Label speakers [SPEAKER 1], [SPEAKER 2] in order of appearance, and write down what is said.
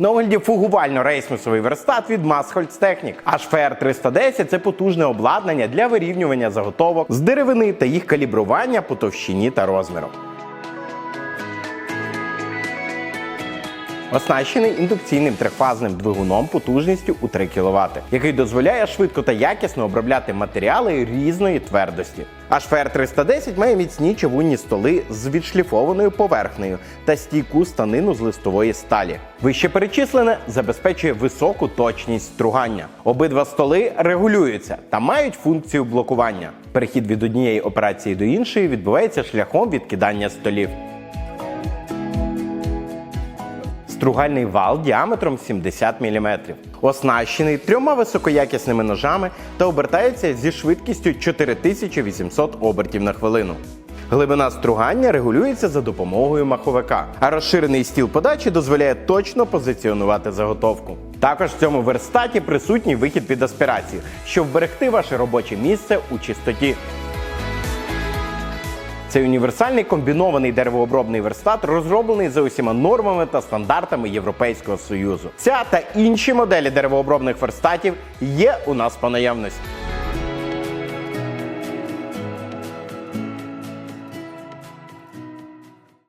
[SPEAKER 1] На огляді фугувально-рейсмусовий верстат від Masholz Technic. HFR 310 це потужне обладнання для вирівнювання заготовок з деревини та їх калібрування по товщині та розміру. Оснащений індукційним трьохфазним двигуном потужністю у 3 кВт, який дозволяє швидко та якісно обробляти матеріали різної твердості. HFR 310 має міцні чавунні столи з відшліфованою поверхнею та стійку станину з листової сталі. Вище перечислене забезпечує високу точність стругання. Обидва столи регулюються та мають функцію блокування. Перехід від однієї операції до іншої відбувається шляхом відкидання столів. Стругальний вал діаметром 70 мм, оснащений трьома високоякісними ножами та обертається зі швидкістю 4800 обертів на хвилину. Глибина стругання регулюється за допомогою маховика, а розширений стіл подачі дозволяє точно позиціонувати заготовку. Також в цьому верстаті присутній вихід під аспірацію, щоб вберегти ваше робоче місце у чистоті. Цей універсальний комбінований деревообробний верстат розроблений за усіма нормами та стандартами Європейського Союзу. Ця та інші моделі деревообробних верстатів є у нас по наявності.